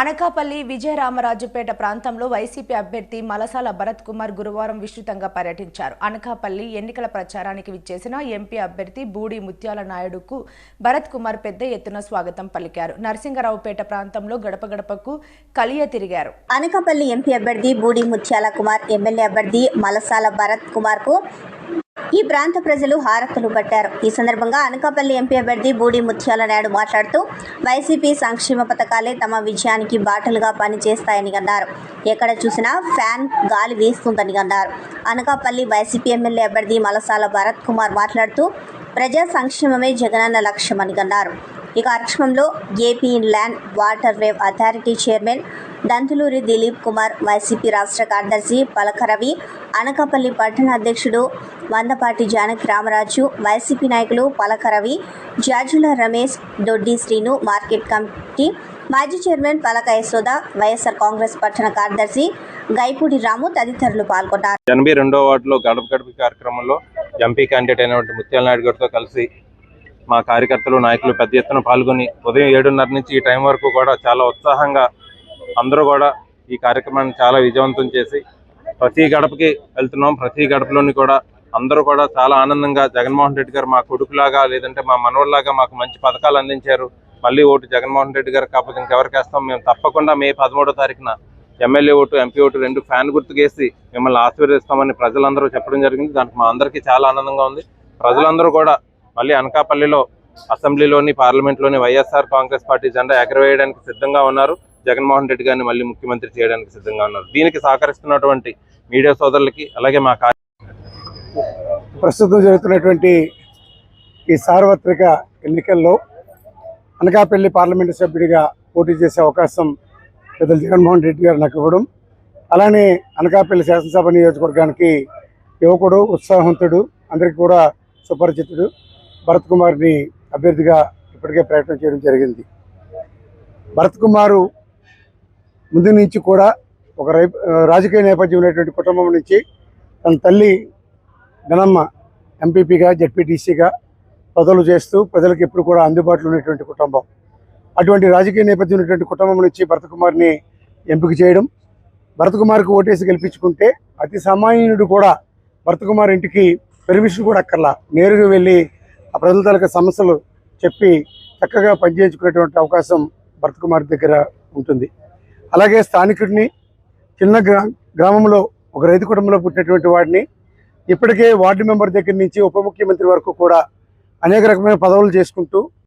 అనకాపల్లి విజయరామరాజుపేట ప్రాంతంలో వైసీపీ అభ్యర్థి మలసాల భరత్ కుమార్ గురువారం విస్తృతంగా పర్యటించారు. అనకాపల్లి ఎన్నికల ప్రచారానికి విచ్చేసిన ఎంపీ అభ్యర్థి బూడి ముత్యాల నాయుడుకు భరత్ కుమార్ పెద్ద ఎత్తున స్వాగతం పలికారు. నరసింగరావుపేట ప్రాంతంలో గడప గడపకు కలియ తిరిగారు. అనకాపల్లి ఎంపీ అభ్యర్థి బూడి ముత్యాల కుమార్ ఎమ్మెల్యే అభ్యర్థి మలసాల భరత్ కుమార్కు ఈ ప్రాంత ప్రజలు హారతులు పట్టారు. ఈ సందర్భంగా అనకాపల్లి ఎంపీ అభ్యర్థి బూడి ముత్యాల నాయుడు మాట్లాడుతూ వైసీపీ సంక్షేమ పథకాలే తమ విజయానికి బాటలుగా పనిచేస్తాయని అన్నారు. ఎక్కడ చూసినా ఫ్యాన్ గాలి వీస్తుందని అన్నారు. అనకాపల్లి వైసీపీ ఎమ్మెల్యే అభ్యర్థి మలసాల భరత్ కుమార్ మాట్లాడుతూ ప్రజా సంక్షేమమే జగనన్న లక్ష్యమని అన్నారు. ఈ కార్యక్రమంలో AP land water wave authority chairman Dantuluri Dileep Kumar YCP రాష్ట్ర కార్యదర్శి పలకరవి అనకాపల్లి పట్టణ అధ్యక్షుడు వందపాటి జానకి రామరాజు వైసీపీ నాయకులు పలకరవి జాజుల రమేష్ దొడ్డి శ్రీను మార్కెట్ కమిటీ మాజీ చైర్మన్ పలక యశోద వైఎస్ఆర్ కాంగ్రెస్ పట్టణ కార్యదర్శి గైపూడి రాము తదితరులు పాల్గొన్నారు. ఎనభై రెండో వార్డులో గడప గడప కార్యక్రమంలో ఎంపీ క్యాండిడేట్ అయినటువంటి ముత్యాల నాయుడు గారితో కలిసి మా కార్యకర్తలు నాయకులు పెద్ద ఎత్తున పాల్గొని ఉదయం ఏడున్నర నుంచి ఈ టైం వరకు కూడా చాలా ఉత్సాహంగా అందరూ కూడా ఈ కార్యక్రమాన్ని చాలా విజయవంతం చేసి ప్రతి గడపకి వెళ్తున్నాం. ప్రతి గడపలోని కూడా అందరూ కూడా చాలా ఆనందంగా జగన్మోహన్ రెడ్డి గారు మా కొడుకులాగా లేదంటే మా మనవల్లాగా మాకు మంచి పథకాలు అందించారు. మళ్ళీ ఓటు జగన్మోహన్ రెడ్డి గారు కాకపోతే ఇంకెవరికి వేస్తాం మేము తప్పకుండా మే పదమూడో తారీఖున ఎమ్మెల్యే ఓటు ఎంపీ ఓటు రెండు ఫ్యాన్ గుర్తుకేసి మిమ్మల్ని ఆశీర్వదిస్తామని ప్రజలందరూ చెప్పడం జరిగింది. దానికి మా అందరికీ చాలా ఆనందంగా ఉంది. ప్రజలందరూ కూడా మళ్ళీ అనకాపల్లిలో అసెంబ్లీలోని పార్లమెంట్లోని వైఎస్ఆర్ కాంగ్రెస్ పార్టీ జెండా ఎగరవేయడానికి సిద్ధంగా ఉన్నారు. జగన్మోహన్ రెడ్డి గారిని మళ్ళీ ముఖ్యమంత్రి చేయడానికి సిద్ధంగా ఉన్నారు. దీనికి సహకరిస్తున్నటువంటి మీడియా సోదరులకి అలాగే మా కార్య- ప్రస్తుతం జరుగుతున్నటువంటి ఈ సార్వత్రిక ఎన్నికల్లో అనకాపల్లి పార్లమెంటు సభ్యుడిగా పోటీ చేసే అవకాశం పెద్దలు జగన్మోహన్ రెడ్డి గారు నాకు ఇవ్వడం. అలానే అనకాపల్లి శాసనసభ నియోజకవర్గానికి యువకుడు ఉత్సాహవంతుడు అందరికీ కూడా సుపరిచితుడు. భరత్ కుమార్ని అభ్యర్థిగా ఇప్పటికే ప్రయత్నం చేయడం జరిగింది. భరత్ కుమారు ముందు నుంచి కూడా ఒక రై రాజకీయ నేపథ్యం ఉన్నటువంటి కుటుంబం నుంచి తన తల్లి ధనమ్మ ఎంపీపీగా జడ్పీటీసీగా పదవులు చేస్తూ ప్రజలకు ఎప్పుడు కూడా అందుబాటులో ఉన్నటువంటి కుటుంబం. అటువంటి రాజకీయ నేపథ్యం ఉన్నటువంటి కుటుంబం నుంచి భరత్ కుమార్ని ఎంపిక చేయడం భరత్ కుమార్కి ఓటేసి గెలిపించుకుంటే అతి సామాన్యుడు కూడా భరత్ కుమార్ ఇంటికి పెర్మిషన్ కూడా అక్కర్లా. నేరుగా వెళ్ళి ఆ ప్రజల తాలూకా సమస్యలు చెప్పి చక్కగా పనిచేయించుకునేటువంటి అవకాశం భరత్ కుమార్ దగ్గర ఉంటుంది. అలాగే స్థానికుడిని చిన్న గ్రా గ్రామంలో ఒక రైతు కుటుంబంలో పుట్టినటువంటి వాడిని ఇప్పటికే వార్డు మెంబర్ దగ్గర నుంచి ఉప ముఖ్యమంత్రి వరకు కూడా అనేక రకమైన పదవులు చేసుకుంటూ